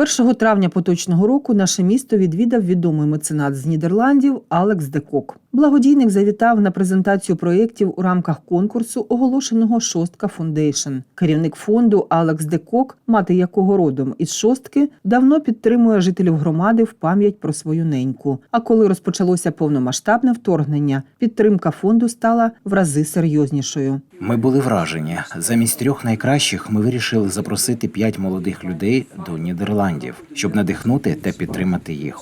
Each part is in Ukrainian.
1 травня поточного року наше місто відвідав відомий меценат з Нідерландів Алекс Декок. Благодійник завітав на презентацію проєктів у рамках конкурсу, оголошеного Шостка Фундейшн. Керівник фонду Алекс Декок, мати якого родом із шостки, давно підтримує жителів громади в пам'ять про свою неньку. А коли розпочалося повномасштабне вторгнення, підтримка фонду стала в рази серйознішою. Ми були вражені. Замість трьох найкращих ми вирішили запросити п'ять молодих людей до Нідерландів, щоб надихнути та підтримати їх.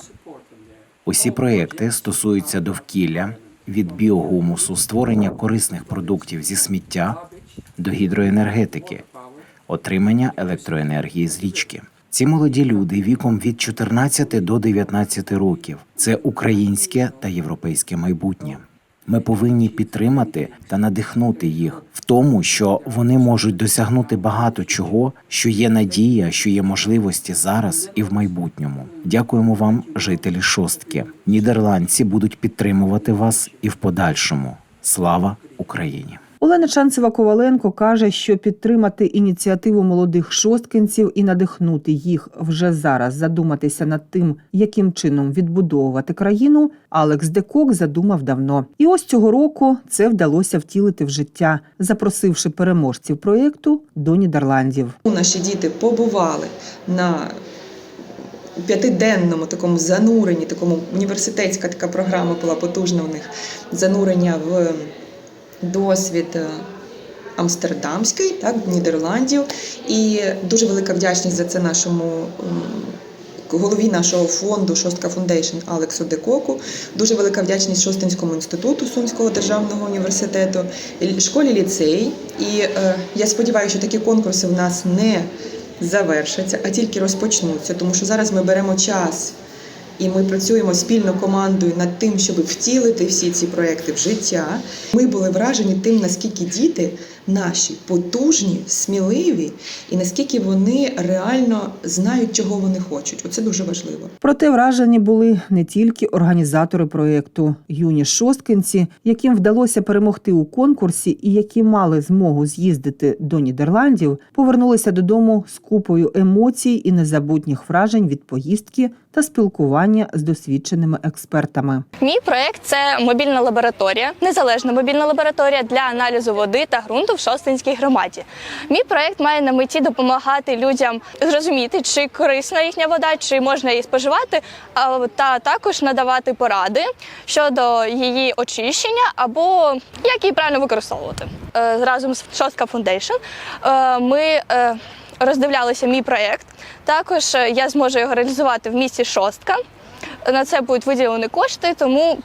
Усі проекти стосуються довкілля від біогумусу, створення корисних продуктів зі сміття до гідроенергетики, отримання електроенергії з річки. Ці молоді люди віком від 14 до 19 років. Це українське та європейське майбутнє. Ми повинні підтримати та надихнути їх в тому, що вони можуть досягнути багато чого, що є надія, що є можливості зараз і в майбутньому. Дякуємо вам, жителі шостки. Нідерландці будуть підтримувати вас і в подальшому. Слава Україні! Олена Чанцева Коваленко каже, що підтримати ініціативу молодих шосткинців і надихнути їх вже зараз задуматися над тим, яким чином відбудовувати країну, Алекс Декок задумав давно. І ось цього року це вдалося втілити в життя, запросивши переможців проєкту до Нідерландів. Наші діти побували на п'ятиденному такому зануренні, такому університетська така програма була потужна у них занурення в досвід е, амстердамський, так, Нідерландів. І дуже велика вдячність за це нашому. Голові нашого фонду Шостка Фундейшн Алексу Декоку дуже велика вдячність Шостинському інституту Сумського державного університету, школі ліцей. І е, я сподіваюся, що такі конкурси в нас не завершаться, а тільки розпочнуться, тому що зараз ми беремо час і ми працюємо спільно командою над тим, щоб втілити всі ці проекти в життя. Ми були вражені тим, наскільки діти наші потужні, сміливі, і наскільки вони реально знають, чого вони хочуть. Оце дуже важливо. Проте вражені були не тільки організатори проєкту юні шосткинці, яким вдалося перемогти у конкурсі і які мали змогу з'їздити до Нідерландів, повернулися додому з купою емоцій і незабутніх вражень від поїздки та спілкування з досвідченими експертами. Мій проект це мобільна лабораторія, незалежна мобільна лабораторія для аналізу води та ґрунту в Шостинській громаді. Мій проект має на меті допомагати людям зрозуміти, чи корисна їхня вода, чи можна її споживати, а та також надавати поради щодо її очищення або як її правильно використовувати. Е, Разом з Шостка Foundation е, ми е, роздивлялися мій проект. Також е, я зможу його реалізувати в місті Шостка. На це будуть виділені кошти, тому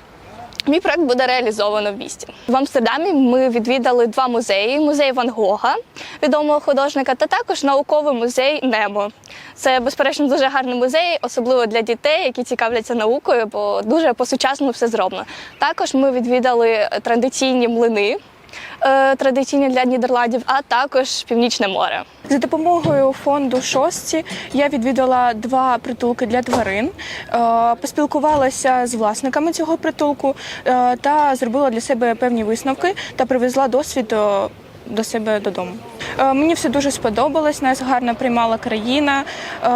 мій проект буде реалізовано в місті. В Амстердамі ми відвідали два музеї: музей Ван Гога, відомого художника, та також науковий музей Немо. Це безперечно дуже гарний музей, особливо для дітей, які цікавляться наукою, бо дуже по-сучасному все зроблено. Також ми відвідали традиційні млини. Е, Традиційні для Нідерландів, а також Північне море. За допомогою фонду Шості я відвідала два притулки для тварин, е, поспілкувалася з власниками цього притулку е, та зробила для себе певні висновки та привезла досвід до себе додому. Мені все дуже сподобалось. Нас гарно приймала країна,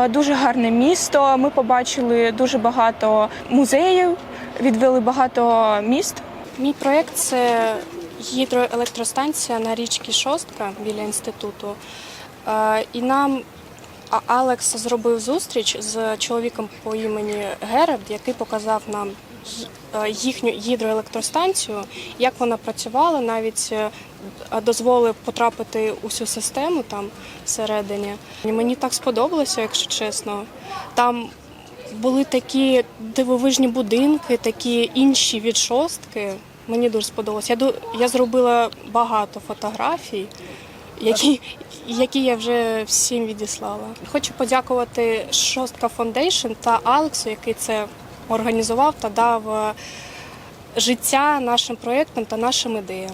дуже гарне місто. Ми побачили дуже багато музеїв, відвели багато міст. Мій проєкт це гідроелектростанція на річці Шостка біля інституту. Е, І нам Алекс зробив зустріч з чоловіком по імені Герард, який показав нам е, їхню гідроелектростанцію, як вона працювала, навіть е, дозволив потрапити у всю систему там всередині. І Мені так сподобалося, якщо чесно. Там були такі дивовижні будинки, такі інші від шостки. Мені дуже сподобалося. Я, я зробила багато фотографій, які, які я вже всім відіслала. Хочу подякувати Шостка Фондейшн та Алексу, який це організував та дав е, життя нашим проєктам та нашим ідеям.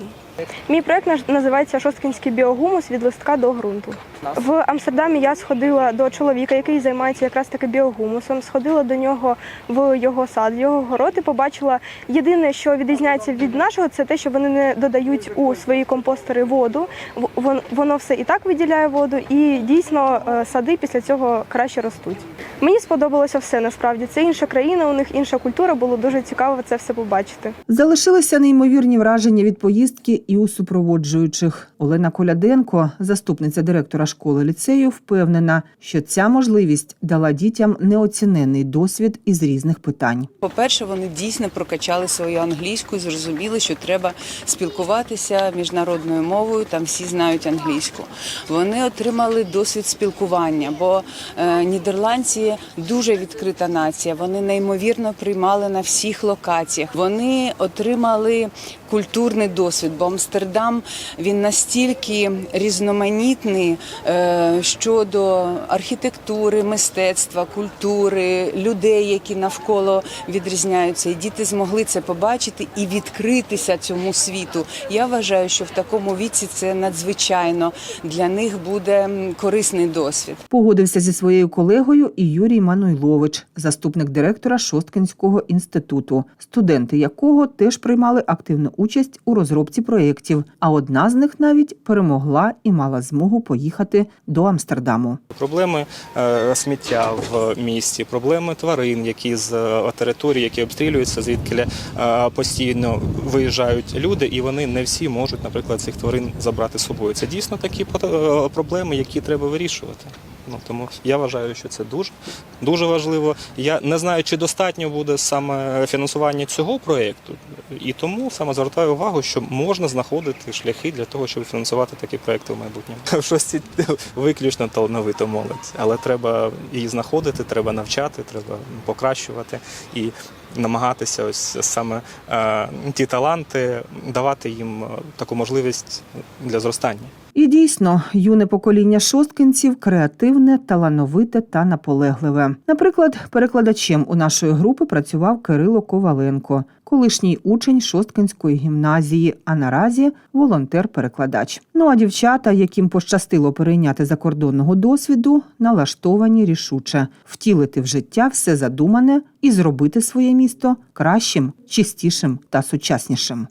Мій проект наш- називається Шосткінський біогумус від листка до ґрунту. В Амстердамі я сходила до чоловіка, який займається якраз таки біогумусом. Сходила до нього в його сад, в його город і побачила єдине, що відрізняється від нашого, це те, що вони не додають у свої компостери воду. Вон- Воно все і так виділяє воду, і дійсно е, сади після цього краще ростуть. Мені сподобалося все насправді. Це інша країна, у них інша культура. Було дуже цікаво це все побачити. Залишилися неймовірні враження від поїздки і у супроводжуючих. Олена Коляденко, заступниця директора школи ліцею, впевнена, що ця можливість дала дітям неоцінений досвід із різних питань. По-перше, вони дійсно прокачали свою англійську і зрозуміли, що треба спілкуватися міжнародною мовою. Там всі знають англійську. Вони отримали досвід спілкування, бо е, нідерландці дуже відкрита нація. Вони неймовірно приймали на всіх локаціях. Вони отримали культурний досвід, бо Амстердам він настільки різноманітний е, щодо архітектури, мистецтва, культури, людей, які навколо відрізняються. І діти змогли це побачити і відкритися цьому світу. Я вважаю, що в такому віці це надзвичайно для них буде корисний досвід. Погодився зі своєю колегою і Юрій Мануйлович, заступник директора Шосткинського інституту, студенти якого теж приймали активну участь у розробці проєктів. А одна з них навіть перемогла і мала змогу поїхати до Амстердаму. Проблеми е, сміття в місті, проблеми тварин, які з е, території, які обстрілюються, звідки е, постійно виїжджають люди, і вони не всі можуть, наприклад, цих тварин забрати з собою. Це дійсно такі проблеми, які треба вирішувати. Ну тому я вважаю, що це дуже дуже важливо. Я не знаю, чи достатньо буде саме фінансування цього проєкту, і тому саме звертаю увагу, що можна знаходити шляхи для того, щоб фінансувати такі проекти в майбутньому. Шості виключно талановита молодь, але треба її знаходити, треба навчати, треба покращувати і намагатися ось саме е, ті таланти давати їм е, таку можливість для зростання. І дійсно, юне покоління шосткинців креативне, талановите та наполегливе. Наприклад, перекладачем у нашої групи працював Кирило Коваленко, колишній учень Шосткинської гімназії, а наразі волонтер-перекладач. Ну а дівчата, яким пощастило перейняти закордонного досвіду, налаштовані рішуче втілити в життя все задумане і зробити своє місто кращим, чистішим та сучаснішим.